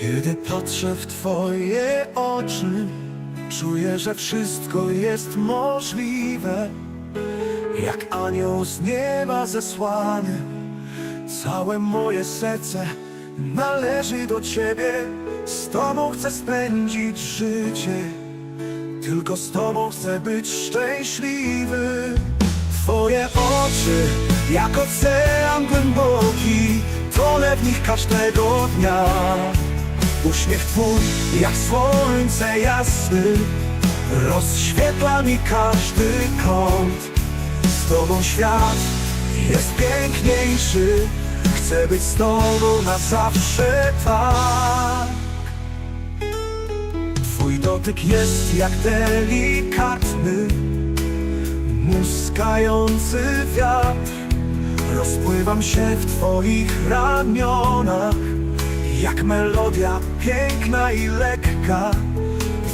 Kiedy patrzę w Twoje oczy, czuję, że wszystko jest możliwe. Jak anioł z nieba zesłany, całe moje serce należy do Ciebie. Z Tobą chcę spędzić życie, tylko z Tobą chcę być szczęśliwy. Twoje oczy, jak ocean głęboki, tonę w nich każdego dnia. Uśmiech Twój, jak słońce jasny, rozświetla mi każdy kąt. Z Tobą świat jest piękniejszy, chcę być z Tobą na zawsze tak. Twój dotyk jest jak delikatny, muskający wiatr. Rozpływam się w Twoich ramionach, jak melodia piękna i lekka.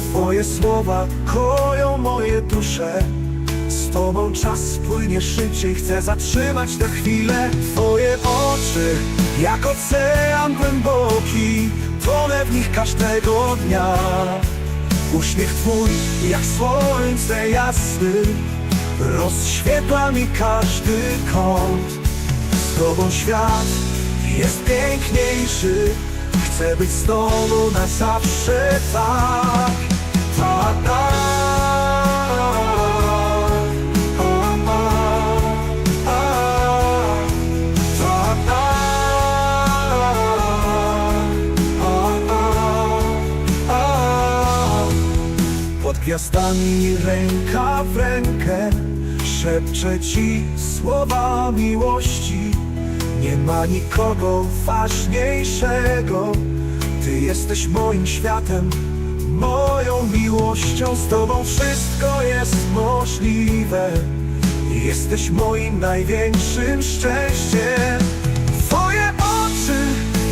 Twoje słowa koją moje dusze. Z Tobą czas płynie szybciej, chcę zatrzymać tę chwilę. Twoje oczy, jak ocean głęboki, tonę w nich każdego dnia. Uśmiech Twój, jak słońce jasny, rozświetla mi każdy kąt. Z Tobą świat jest piękniejszy, chcę być z Tobą na zawsze tak. Tak. Pod gwiazdami ręka w rękę. Szepczę ci słowa miłości Nie ma nikogo ważniejszego. Ty jesteś moim światem Moją miłością. Z tobą wszystko jest możliwe. Jesteś moim największym szczęściem. Twoje oczy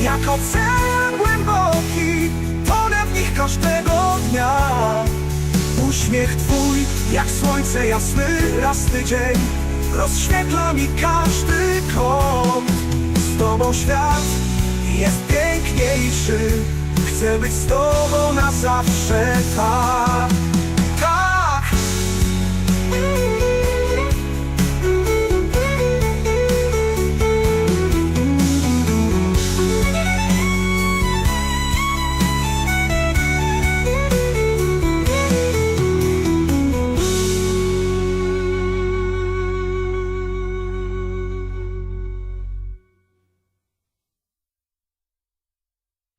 jak ocean głęboki Tonę w nich każdego dnia. Uśmiech Twój, jak słońce jasny, jasny dzień Rozświetla mi każdy kąt Tobą świat jest piękniejszy. Chcę być z Tobą na zawsze, tak